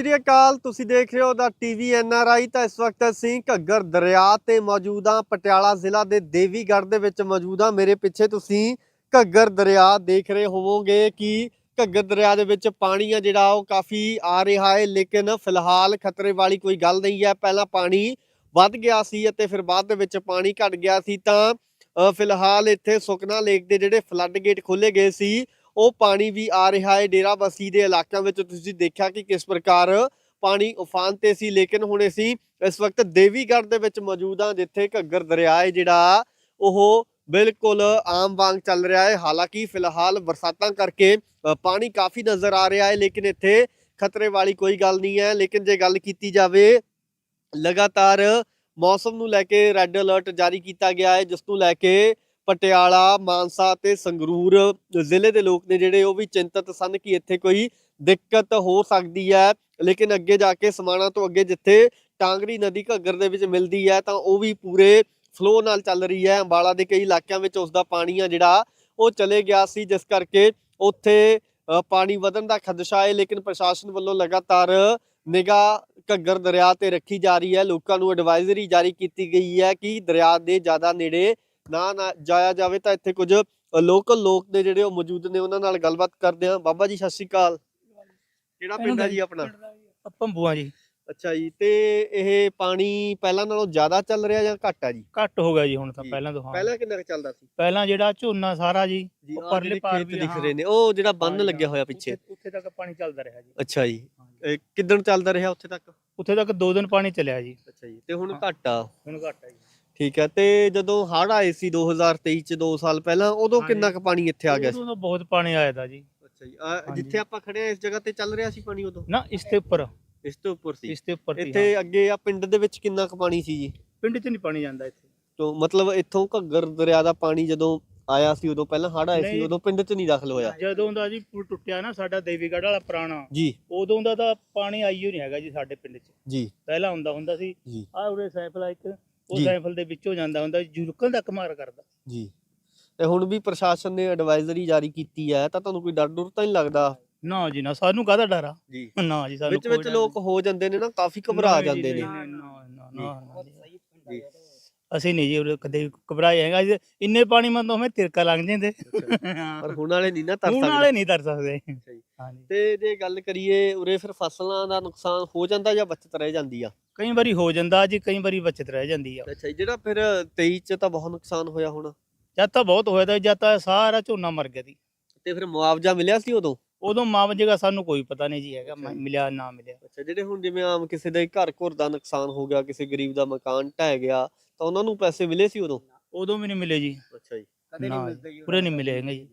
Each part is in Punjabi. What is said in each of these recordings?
ਸ੍ਰੀ ਅਕਾਲ, ਤੁਸੀਂ ਦੇਖ ਰਹੇ ਹੋ ਦਾ ਟੀਵੀ ਐਨਆਰਆਈ ਤਾਂ ਇਸ ਵਕਤ ਅਸੀਂ ਘੱਗਰ ਦਰਿਆ ਤੇ ਮੌਜੂਦ ਹਾਂ। ਪਟਿਆਲਾ ਜ਼ਿਲ੍ਹਾ ਦੇ ਦੇਵੀਗੜ੍ਹ ਦੇ ਵਿੱਚ ਮੌਜੂਦ ਹਾਂ। ਮੇਰੇ ਪਿੱਛੇ ਤੁਸੀਂ ਘੱਗਰ ਦਰਿਆ ਦੇਖ ਰਹੇ ਹੋਵੋਗੇ ਕਿ ਘੱਗਰ ਦਰਿਆ ਦੇ ਵਿੱਚ ਪਾਣੀ ਆ ਜਿਹੜਾ, ਉਹ ਕਾਫੀ ਆ ਰਿਹਾ ਹੈ। ਲੇਕਿਨ ਫਿਲਹਾਲ ਖਤਰੇ ਵਾਲੀ ਕੋਈ ਗੱਲ ਨਹੀਂ ਹੈ। ਪਹਿਲਾਂ ਪਾਣੀ ਵੱਧ ਗਿਆ ਸੀ ਅਤੇ ਫਿਰ ਬਾਅਦ ਦੇ ਵਿੱਚ ਪਾਣੀ ਘਟ ਗਿਆ ਸੀ। ਤਾਂ ਫਿਲਹਾਲ ਇੱਥੇ ਸੁਕਨਾ ਲੇਕ ਦੇ ਜਿਹੜੇ ਫਲੱਡ ਗੇਟ ਖੋਲੇ ਗਏ ਸੀ। ਉਹ ਪਾਣੀ ਵੀ ਆ ਰਿਹਾ ਹੈ ਡੇਰਾ ਬਸੀ ਦੇ ਇਲਾਕਿਆਂ ਵਿੱਚ। ਤੁਸੀਂ ਦੇਖਿਆ ਕਿ ਕਿਸ ਪ੍ਰਕਾਰ ਪਾਣੀ ਉਫਾਨ ਤੇ ਸੀ, ਲੇਕਿਨ ਹੁਣ ਅਸੀਂ ਇਸ ਵਕਤ ਦੇਵੀਗੜ੍ਹ ਦੇ ਵਿੱਚ ਮੌਜੂਦ ਹਾਂ, ਜਿੱਥੇ ਘੱਗਰ ਦਰਿਆ ਹੈ ਜਿਹੜਾ ਉਹ ਬਿਲਕੁਲ ਆਮ ਵਾਂਗ ਚੱਲ ਰਿਹਾ ਹੈ। ਹਾਲਾਂਕਿ ਫਿਲਹਾਲ ਬਰਸਾਤਾਂ ਕਰਕੇ ਪਾਣੀ ਕਾਫੀ ਨਜ਼ਰ ਆ ਰਿਹਾ ਹੈ, ਲੇਕਿਨ ਇੱਥੇ ਖਤਰੇ ਵਾਲੀ ਕੋਈ ਗੱਲ ਨਹੀਂ ਹੈ। ਲੇਕਿਨ ਜੇ ਗੱਲ ਕੀਤੀ ਜਾਵੇ, ਲਗਾਤਾਰ ਮੌਸਮ ਨੂੰ ਲੈ ਕੇ ਰੈੱਡ ਅਲਰਟ ਜਾਰੀ ਕੀਤਾ ਗਿਆ ਹੈ, ਜਿਸ ਨੂੰ ਲੈ ਕੇ ਪਟਿਆਲਾ, ਮਾਨਸਾ ਤੇ ਸੰਗਰੂਰ ਜ਼ਿਲ੍ਹੇ ਦੇ ਲੋਕ ਨੇ ਜਿਹੜੇ ਉਹ ਵੀ ਚਿੰਤਤ ਸਨ ਕਿ ਇੱਥੇ ਕੋਈ ਦਿੱਕਤ ਹੋ ਸਕਦੀ ਹੈ। ਲੇਕਿਨ ਅੱਗੇ ਜਾ ਕੇ ਸਮਾਣਾ ਤੋਂ ਅੱਗੇ ਜਿੱਥੇ ਟਾਂਗਰੀ ਨਦੀ ਘੱਗਰ ਦੇ ਵਿੱਚ ਮਿਲਦੀ ਹੈ ਤਾਂ ਉਹ ਵੀ ਪੂਰੇ ਫਲੋ ਨਾਲ ਚੱਲ ਰਹੀ ਹੈ। ਅੰਬਾਲਾ ਦੇ ਕਈ ਇਲਾਕਿਆਂ ਵਿੱਚ ਉਸ ਦਾ ਪਾਣੀ ਆ ਜਿਹੜਾ ਉਹ ਚਲੇ ਗਿਆ ਸੀ, ਜਿਸ ਕਰਕੇ ਉੱਥੇ ਪਾਣੀ ਵਧਣ ਦਾ ਖਦਸ਼ਾ ਹੈ। ਲੇਕਿਨ ਪ੍ਰਸ਼ਾਸਨ ਵੱਲੋਂ ਲਗਾਤਾਰ ਨਿਗਾਹ ਘੱਗਰ ਦਰਿਆ ਤੇ ਰੱਖੀ ਜਾ ਰਹੀ ਹੈ। ਲੋਕਾਂ ਨੂੰ ਐਡਵਾਈਜ਼ਰੀ ਜਾਰੀ ਕੀਤੀ ਗਈ ਹੈ ਕਿ ਦਰਿਆ ਦੇ ਜ਼ਿਆਦਾ ਨੇੜੇ ਨਾ ਨਾ ਜਾਇਆ ਜਾਵੇ ਤਾਂ ਇੱਥੇ ਕੁਝ ਲੋਕਲ ਲੋਕ ਨੇ ਜਿਹੜੇ ਉਹ ਮੌਜੂਦ ਨੇ ਉਹਨਾਂ ਨਾਲ ਗੱਲਬਾਤ ਕਰਦੇ ਹਾਂ। ਬਾਬਾ ਜੀ ਸਤਿ ਸ਼੍ਰੀ ਅਕਾਲ। ਕਿਹੜਾ ਪਿੰਡ ਹੈ ਜੀ ਆਪਣਾ? ਪੰਬੂਆਂ ਜੀ। ਅੱਛਾ ਜੀ ਤੇ ਇਹ ਪਾਣੀ ਪਹਿਲਾਂ ਨਾਲੋਂ ਜ਼ਿਆਦਾ ਚੱਲ ਰਿਹਾ ਜਾਂ ਘੱਟ ਆ ਜੀ? ਘੱਟ ਹੋ ਗਿਆ ਜੀ ਹੁਣ ਤਾਂ। ਪਹਿਲਾਂ ਤੋਂ ਹਾਂ। ਪਹਿਲਾਂ ਕਿੰਨਾ ਕੁ ਚੱਲਦਾ ਸੀ? ਪਹਿਲਾਂ ਜਿਹੜਾ ਝੋਨਾ ਸਾਰਾ ਜੀ ਪਰਲੇ ਜਿਹੜੇ ਪਾਰ ਵੀ, ਦਿਖ। ਰਹੇ ਨੇ ਉਹ ਜਿਹੜਾ ਬੰਨ ਲੱਗਿਆ ਹੋਇਆ ਪਿੱਛੇ। ਉੱਥੇ- ਤੱਕ ਪਾਣੀ ਚੱਲਦਾ ਰਿਹਾ ਜੀ। ਅੱਛਾ ਜੀ। ਕਿੱਦਣ ਚੱਲਦਾ ਰਿਹਾ ਉੱਥੇ ਤੱਕ? ਉੱਥੇ ਤੱਕ ਦੋ ਦਿਨ ਪਾਣੀ ਚੱਲਿਆ ਜੀ। ਅੱਛਾ ਜੀ ਤੇ ਹੁਣ। ਘੱਟ ਆ। ਹੁਣ ਘੱਟ ਹੈ ਜੀ। ਠੀਕ ਹੈ ਤੇ ਜਦੋਂ ਹੜ੍ਹ ਆਏ ਸੀ 2023 ਚ 2 ਸਾਲ ਪਹਿਲਾਂ ਉਦੋਂ ਹਾਂਜੀ। ਕਿੰਨਾ ਕੁ ਪਾਣੀ ਇੱਥੇ ਆ ਗਿਆ ਸੀ? ਉਦੋਂ ਤਾਂ ਬਹੁਤ ਪਾਣੀ ਆਇਆ ਤਾ ਜੀ। ਅੱਛਾ ਜੀ ਆਹ ਹਾਂਜੀ। ਜਿੱਥੇ ਆਪਾਂ ਖੜੇ ਆ ਇਸ ਜਗ੍ਹਾ ਤੇ ਚੱਲ ਰਿਹਾ ਸੀ ਪਾਣੀ ਉਦੋਂ? ਨਾ ਇਸ ਤੇ ਉੱਪਰ। ਇਸ ਤੋਂ ਉੱਪਰ ਸੀ। ਇਸ ਤੇ ਉੱਪਰ ਸੀ, ਇੱਥੇ ਹਾਂ। ਅੱਗੇ ਆ ਪਿੰਡ ਦੇ ਵਿੱਚ ਕਿੰਨਾ ਕੁ ਪਾਣੀ ਸੀ ਜੀ? ਪਿੰਡ 'ਚ ਨਹੀਂ ਪਾਣੀ ਜਾਂਦਾ ਇੱਥੇ। ਤੋਂ ਮਤਲਬ ਇੱਥੋਂ ਘੱਗਰ ਦਰਿਆ ਦਾ ਪਾਣੀ ਜਦੋਂ ਆਇਆ ਸੀ ਉਦੋਂ ਪਹਿਲਾਂ ਹੜ੍ਹ ਆਏ ਸੀ ਨਹੀਂ। ਉਦੋਂ ਪਿੰਡ 'ਚ ਨਹੀਂ ਦਾਖਲ ਹੋਇਆ? ਜਦੋਂ ਦਾ ਜੀ ਪੁਲ ਟੁੱਟਿਆ ਨਾ ਸਾਡਾ ਦੇਵੀਗੜ੍ਹ ਵਾਲਾ ਪੁਰਾਣਾ ਜੀ। ਉਦੋਂ ਦਾ ਤਾਂ ਪਾਣੀ ਆਈਓ ਨਹੀਂ ਹੈਗਾ ਜੀ ਸਾਡੇ ਪਿੰਡ 'ਚ। ਜੀ। ਪਹਿਲਾਂ ਹੁੰਦਾ ਹੁੰਦਾ ਸੀ। ਜੀ। ਆਹ ਉਰੇ ਸਾਈਕਲ ਆ ਇੱਕ ਉਹ ਜੀ। ਸਾਈਕਲ ਦੇ ਵਿੱਚੋਂ ਜਾਂਦਾ ਹੁੰਦਾ ਜੁਰਕਣ ਤੱਕ ਮਾਰ ਕਰਦਾ। ਜੀ। ਤੇ ਹੁਣ ਵੀ ਪ੍ਰਸ਼ਾਸਨ ਨੇ ਐਡਵਾਈਜ਼ਰੀ ਜਾਰੀ ਕੀਤੀ ਹੈ ਤਾਂ ਤੁਹਾਨੂੰ ਕੋਈ ਡਰ ਡਰ ਤਾਂ ਨਹੀਂ ਲੱਗਦਾ? ਨਾ ਜੀ ਨਾ। ਸਾਨੂੰ ਕਾਹਦਾ ਡਰ ਆ? ਜੀ। ਨਾ ਜੀ ਸਾਨੂੰ ਵਿੱਚ ਕੋਈ ਵਿੱਚ ਡਰ ਲੋਕ ਹੋ ਜਾਂਦੇ ਨੇ ਨਾ ਕਾਫੀ ਘਬਰਾ ਜੀ, ਜਾਂਦੇ ਨੇ। ਨਹੀਂ, ਨਹੀਂ, ਨਾ, ਨਾ, ਨਾ, ਨਾ ਜੀ। ਜੀ। ਅਸੀਂ ਨਹੀਂ ਜੀ ਉਰੇ ਕਦੇ ਘਬਰਾਏ ਹੈਗਾ। ਜੀ ਇੰਨੇ ਪਾਣੀ ਮਨ ਤੋਂ ਹਮੇ ਤਿਰਕਾ ਲੰਘ ਜਾਂਦੇ। ਪਰ ਹੁਣ ਵਾਲੇ ਨਹੀਂ ਨਾ ਤਰ ਹੁਣ ਸਕਦੇ। ਵਾਲੇ ਨਹੀਂ ਤਰ ਸਕਦੇ। ਅੱਛਾ ਜੀ। ਹਾਂਜੀ। ਤੇ ਜੇ ਗੱਲ ਕਰੀਏ ਉਰੇ ਫਿਰ ਫਸਲਾਂ ਦਾ ਨੁਕਸਾਨ ਹੋ ਜਾਂਦਾ ਜਾਂ ਬਚਤ ਰਹਿ ਜਾਂਦੀ ਆ? ਕਈ ਵਾਰੀ ਹੋ ਜਾਂਦਾ ਜੀ ਕਈ ਵਾਰੀ ਬਚਤ ਰਹਿ ਜਾਂਦੀ ਆ। ਅੱਛਾ ਜੀ ਜਿਹੜਾ ਫਿਰ 23 ਚ ਤਾਂ ਬਹੁਤ ਨੁਕਸਾਨ ਹੋਇਆ ਹੋਣਾ। ਜਦ ਤਾਂ ਬਹੁਤ ਹੋਇਆ ਤਾਂ ਜਦ ਤਾਂ ਸਾਰਾ ਝੋਨਾ ਮਰ ਗਿਆ ਸੀ ਤੇ ਫਿਰ ਮੁਆਵਜ਼ਾ ਮਿਲਿਆ ਸੀ ਉਦੋਂ? ਉਦੋਂ ਮਾਵਜੇ ਦਾ ਸਾਨੂੰ ਕੋਈ ਪਤਾ ਨਹੀਂ ਜੀ ਹੈਗਾ। ਮਿਲਿਆ ਨਾ ਮਿਲਿਆ। ਅੱਛਾ ਜਿਹੜੇ ਹੁਣ ਜਿਵੇਂ ਆਮ ਕਿਸੇ ਦੇ ਘਰ ਘਰ ਦਾ ਨੁਕਸਾਨ ਹੋ ਗਿਆ ਕਿਸੇ ਗਰੀਬ ਦਾ ਮਕਾਨ ਢਹਿ ਗਿਆ ਤਾਂ ਉਹਨਾਂ ਨੂੰ ਪੈਸੇ ਮਿਲੇ ਸੀ ਉਦੋਂ? ਉਦੋਂ ਵੀ ਨਹੀਂ ਮਿਲੇ ਜੀ। ਅੱਛਾ ਜੀ। ਨਾ ਜੀ, ਪੂਰੇ ਨਹੀਂ ਮਿਲੇ ਹੈਗੇ ਜੀ।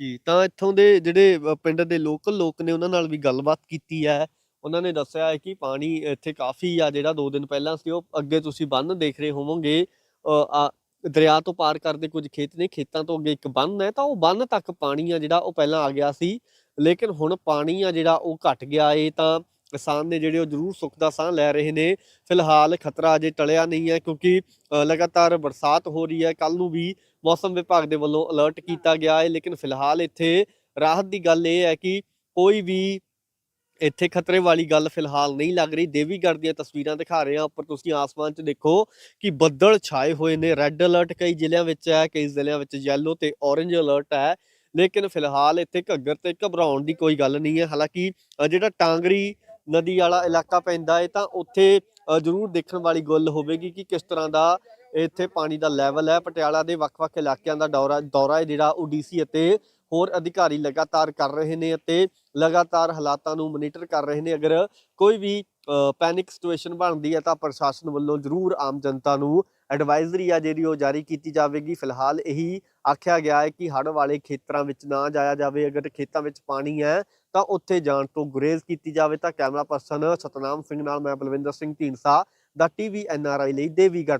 ਜੀ ਤਾਂ ਇੱਥੋਂ ਦੇ ਜਿਹੜੇ ਅ, ਪਿੰਡ ਦੇ ਲੋਕਲ ਲੋਕ ਨੇ ਉਹਨਾਂ ਨਾਲ ਵੀ ਗੱਲਬਾਤ ਕੀਤੀ ਹੈ। ਉਹਨਾਂ ਨੇ ਦੱਸਿਆ ਹੈ ਕਿ ਪਾਣੀ ਇੱਥੇ ਕਾਫੀ ਆ ਜਿਹੜਾ 2 ਦਿਨ ਪਹਿਲਾਂ ਸੀ ਉਹ ਅੱਗੇ ਤੁਸੀਂ ਬੰਨ ਦੇਖ ਰਹੇ ਹੋਵੋਗੇ। ਅ, ਆ ਦਰਿਆ ਤੋਂ ਪਾਰ ਕਰਦੇ ਕੁਝ ਖੇਤ ਨੇ ਖੇਤਾਂ ਤੋਂ ਅੱਗੇ ਇੱਕ ਬੰਨ ਹੈ ਤਾਂ ਉਹ ਬੰਨ ਤੱਕ ਪਾਣੀ ਆ ਜਿਹੜਾ ਉਹ ਪਹਿਲਾਂ ਆ ਗਿਆ ਸੀ। ਲੇਕਿਨ ਹੁਣ ਪਾਣੀ ਆ ਜਿਹੜਾ ਉਹ ਘਟ ਗਿਆ ਏ ਤਾਂ ਕਿਸਾਨ ਨੇ ਜਿਹੜੇ ਉਹ ਜ਼ਰੂਰ ਸੁੱਖ ਦਾ ਸਾਹ ਲੈ ਰਹੇ ਨੇ। ਫਿਲਹਾਲ ਖਤਰਾ ਅਜੇ ਟਲਿਆ ਨਹੀਂ ਹੈ ਕਿਉਂਕਿ ਲਗਾਤਾਰ ਬਰਸਾਤ ਹੋ ਰਹੀ ਹੈ। ਕੱਲ ਨੂੰ ਵੀ ਮੌਸਮ ਵਿਭਾਗ ਦੇ ਵੱਲੋਂ ਅਲਰਟ ਕੀਤਾ ਗਿਆ ਹੈ। ਲੇਕਿਨ ਫਿਲਹਾਲ ਇੱਥੇ ਰਾਹਤ ਦੀ ਗੱਲ ਇਹ ਹੈ ਕਿ ਕੋਈ ਵੀ ਇੱਥੇ ਖਤਰੇ ਵਾਲੀ ਗੱਲ ਫਿਲਹਾਲ ਨਹੀਂ ਲੱਗ ਰਹੀ। ਦੇਵੀਗੜ੍ਹ ਦੀਆਂ ਤਸਵੀਰਾਂ ਦਿਖਾ ਰਹੇ ਹਾਂ। ਉੱਪਰ ਤੁਸੀਂ ਆਸਮਾਨ 'ਚ ਦੇਖੋ ਕਿ ਬੱਦਲ ਛਾਏ ਹੋਏ ਨੇ। ਰੈੱਡ ਅਲਰਟ ਕਈ ਜ਼ਿਲ੍ਹਿਆਂ ਵਿੱਚ ਹੈ, ਕਈ ਜ਼ਿਲ੍ਹਿਆਂ ਵਿੱਚ ਯੈਲੋ ਤੇ ਔਰੇਂਜ ਅਲਰਟ ਹੈ। ਲੇਕਿਨ ਫਿਲਹਾਲ ਇੱਥੇ ਘੱਗਰ ਤੇ ਘਬਰਾਉਣ ਦੀ ਕੋਈ ਗੱਲ ਨਹੀਂ ਹੈ। ਹਾਲਾਂਕਿ ਜਿਹੜਾ ਟਾਂਗਰੀ ਨਦੀ ਵਾਲਾ ਇਲਾਕਾ ਪੈਂਦਾ ਹੈ ਤਾਂ ਉੱਥੇ ਜ਼ਰੂਰ ਦੇਖਣ ਵਾਲੀ ਗੱਲ ਹੋਵੇਗੀ ਕਿ ਕਿਸ ਤਰ੍ਹਾਂ ਦਾ ਇੱਥੇ ਪਾਣੀ ਦਾ ਲੈਵਲ ਹੈ। ਪਟਿਆਲਾ ਦੇ ਵੱਖ-ਵੱਖ ਇਲਾਕਿਆਂ ਦਾ ਦੌਰਾ ਦੌਰਾ ਹੈ ਜਿਹੜਾ ਓਡੀਸੀ ਅਤੇ ਹੋਰ ਅਧਿਕਾਰੀ ਲਗਾਤਾਰ ਕਰ ਰਹੇ ਨੇ ਅਤੇ ਲਗਾਤਾਰ ਹਾਲਾਤਾਂ ਨੂੰ ਮੋਨੀਟਰ ਕਰ ਰਹੇ ਨੇ। ਅਗਰ ਕੋਈ ਵੀ ਪੈਨਿਕ ਸਿਚੁਏਸ਼ਨ ਬਣਦੀ ਹੈ ਤਾਂ ਪ੍ਰਸ਼ਾਸਨ ਵੱਲੋਂ ਜ਼ਰੂਰ ਆਮ ਜਨਤਾ ਨੂੰ ਐਡਵਾਈਜ਼ਰੀ ਆ ਜਿਹੜੀ ਉਹ ਜਾਰੀ ਕੀਤੀ ਜਾਵੇਗੀ। ਫਿਲਹਾਲ ਇਹੀ ਆਖਿਆ ਗਿਆ ਹੈ ਕਿ ਹੜ੍ਹ ਵਾਲੇ ਖੇਤਰਾਂ ਵਿੱਚ ਨਾ ਜਾਇਆ ਜਾਵੇ। ਅਗਰ ਖੇਤਾਂ ਵਿੱਚ ਪਾਣੀ ਹੈ ਤਾਂ ਉੱਥੇ ਜਾਣ ਤੋਂ ਗੁਰੇਜ਼ ਕੀਤੀ ਜਾਵੇ ਤਾਂ ਕੈਮਰਾ ਪਰਸਨ ਸਤਨਾਮ ਸਿੰਘ ਨਾਲ ਮੈਂ ਬਲਵਿੰਦਰ ਸਿੰਘ ਢੀਂਡਸਾ ਦਾ ਟੀਵੀ ਐਨਆਰਆਈ ਲਈ ਦੇਵੀਗੜ੍ਹ